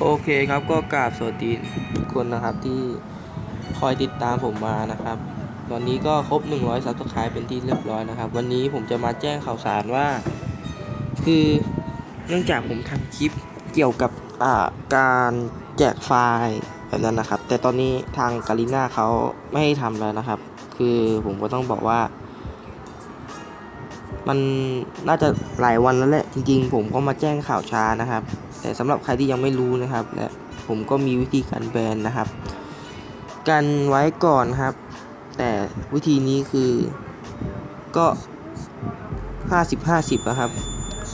โอเคครับก็กราบสวัสดีทุกคนนะครับที่คอยติดตามผมมานะครับ ตอนนี้ก็ครบ 100ซับสไครป์เป็นที่เรียบร้อยนะครับ วันนี้ผมจะมาแจ้งข่าวสารว่า คือเนื่องจากผมทำคลิปเกี่ยวกับการแจกไฟล์แบบนั้นนะครับ แต่ตอนนี้ทางกาลิน่าเขาไม่ให้ทำแล้วนะครับ คือผมก็ต้องบอกว่า มันน่าจะหลายวันแล้วแหละจริง ๆ ผมก็มาแจ้งข่าวช้านะครับ แต่สำหรับใครที่ยังไม่รู้นะครับ และผมก็มีวิธีการแบนนะครับ กันไว้ก่อนครับ แต่วิธีนี้คือก็ 50 50นะครับ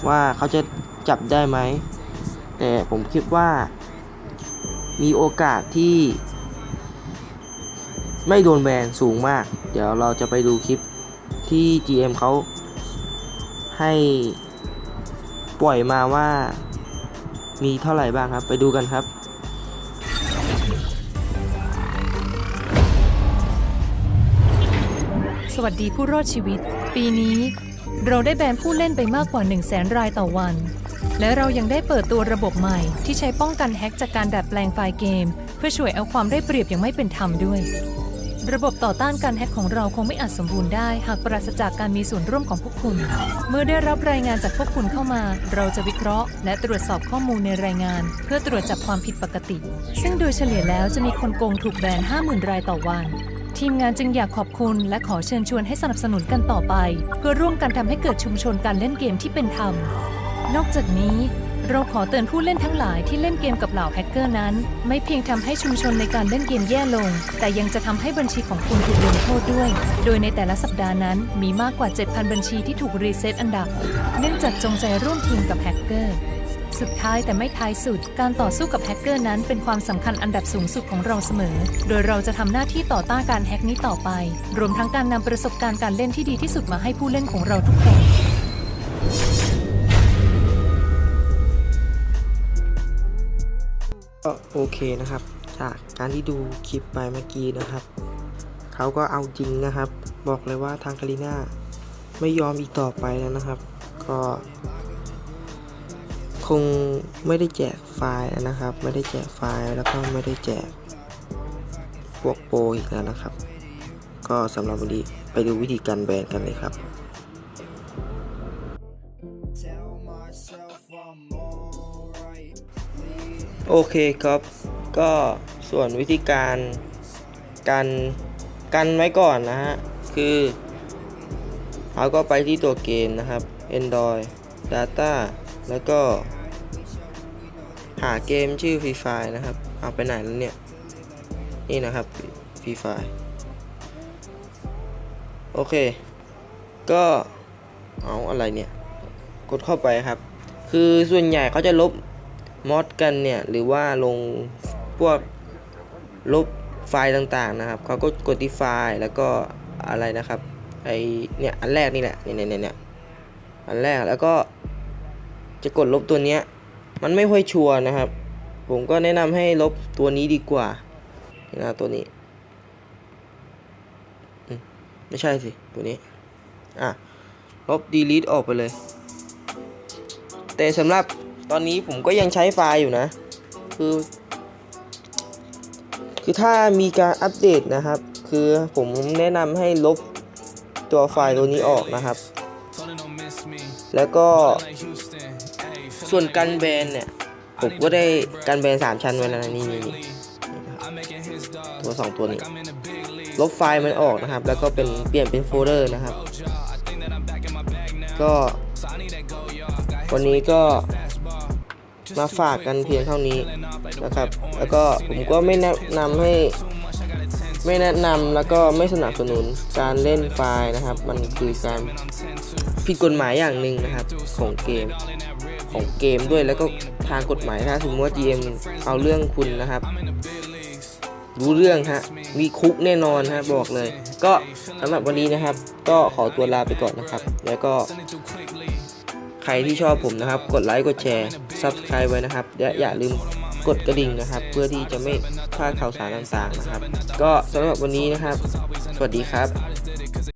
ว่าเขาจะจับได้ไหม แต่ผมคิดว่ามีโอกาสที่ ไม่โดนแบนสูงมาก เดี๋ยวเราจะไปดูคลิปที่ GM เขา ให้ปล่อยมาว่ามีเท่าไหร่บ้างครับ ไปดูกันครับ สวัสดีผู้รอดชีวิต ปีนี้ เราได้แบนผู้เล่นไปมากกว่า 1 0 0 0 0แสนรายต่อวัน และเรายังได้เปิดตัวระบบใหม่ ที่ใช้ป้องกันแฮ็กจากการดัดแปลงไฟล์เกม เพื่อช่วยเอาความได้เปรียบอย่างไม่เป็นธรรมด้วย ระบบต่อต้านการแฮ็กของเราคงไม่อาจสมบูรณ์ได้ หากปราศจากการมีส่วนร่วมของพวกคุณ เมื่อได้รับรายงานจากพวกคุณเข้ามา เราจะวิเคราะห์ และตรวจสอบข้อมูลในรายงาน เพื่อตรวจจับความผิดปกติ ซึ่งโดยเฉลี่ยแล้วจะมีคนโกงถูกแบน50,000 รายต่อวัน ทีมงานจึงอยากขอบคุณ และขอเชิญชวนให้สนับสนุนกันต่อไป เพื่อร่วมกันทำให้เกิดชุมชนการเล่นเกมที่เป็นธรรมนอกจากนี้ เราขอเตือนผู้เล่นทั้งหลายที่เล่นเกมกับเหล่าแฮกเกอร์นั้น ไม่เพียงทำให้ชุมชนในการเล่นเกมแย่ลง แต่ยังจะทำให้บัญชีของคุณถูกลงโทษด้วย โดยในแต่ละสัปดาห์นั้นมีมากกว่า 7,000 บัญชีที่ถูกรีเซ็ตอันดับ เนื่องจากจงใจร่วมทีมกับแฮกเกอร์สุดท้ายแต่ไม่ท้ายสุด การต่อสู้กับแฮกเกอร์นั้นเป็นความสำคัญอันดับสูงสุดของเราเสมอ โดยเราจะทำหน้าที่ต่อต้านการแฮกนี้ต่อไป รวมทั้งการนำประสบการณ์การเล่นที่ดีที่สุดมาให้ผู้เล่นของเราทุกคน ก็โอเคนะครับ จากการที่ดูคลิปไปเมื่อกี้นะครับ เขาก็เอาจริงนะครับ บอกเลยว่าทางคาริน่าไม่ยอมอีกต่อไปแล้วนะครับ ก็ คงไม่ได้แจกไฟล์นะครับ ไม่ได้แจกไฟล์แล้วก็ไม่ได้แจกพวกโปรอีกแล้วนะครับ ก็สำหรับวันนี้ไปดูวิธีการแบนกันเลยครับ โอเคครับก็ส่วนวิธีการการกันไว้ก่อนนะฮะ คือเราก็ไปที่ตัวเกมนะครับ Android Data แล้วก็ หาเกมชื่อ Free Fire นะครับ เอาไปไหนแล้วเนี่ย นี่นะครับ Free Fire โอเค ก็เอาอะไรเนี่ย กดเข้าไปครับ คือส่วนใหญ่เขาจะลบ มอดกันเนี่ยหรือว่าลงพวกลบไฟล์ต่างๆนะครับเขาก็กดที่ไฟล์แล้วก็อะไรนะครับไอเนี่ยอันแรกนี่แหละเนี่ยเนี่ยเนี่ยอันแรกแล้วก็จะกดลบตัวเนี้ยมันไม่ค่อยชัวร์นะครับ ผมก็แนะนำให้ลบตัวนี้ดีกว่านี่นะตัวนี้ไม่ใช่สิ ตัวนี้ อะ ลบ delete ออกไปเลย แต่สำหรับ ตอนนี้ผมก็ยังใช้ไฟล์อยู่นะ คือ คือถ้ามีการอัปเดตนะครับ คือผมแนะนำให้ลบตัวไฟล์ตัวนี้ออกนะครับ แล้วก็ส่วนการแบนเนี่ย ผมก็ได้การแบนสามชั้นไว้แล้วนะนี่นี่นี่ตัวสองตัวนี้ ลบไฟล์มันออกนะครับ แล้วก็เป็นเปลี่ยนเป็นโฟลเดอร์นะครับ ก็วันนี้ก็ มาฝากกันเพียงเท่านี้นะครับ แล้วก็ผมก็ไม่แนะนำให้ไม่แนะนำแล้วก็ไม่สนับสนุนการเล่นไฟล์นะครับ มันคือการผิดกฎหมายอย่างหนึ่งนะครับ ของเกมของเกมด้วยแล้วก็ทางกฎหมายถ้าสมมติว่า GM เอาเรื่องคุณนะครับ รู้เรื่องฮะมีคุกแน่นอนฮะบอกเลย ก็สำหรับวันนี้นะครับ ก็ขอตัวลาไปก่อนนะครับ แล้วก็ ใครที่ชอบผมนะครับ กดไลค์ กดแชร์ Subscribe ไว้นะครับ และอย่าลืมกดกระดิ่งนะครับ เพื่อที่จะไม่พลาดข่าวสารต่างๆนะครับ ก็สำหรับวันนี้นะครับ สวัสดีครับ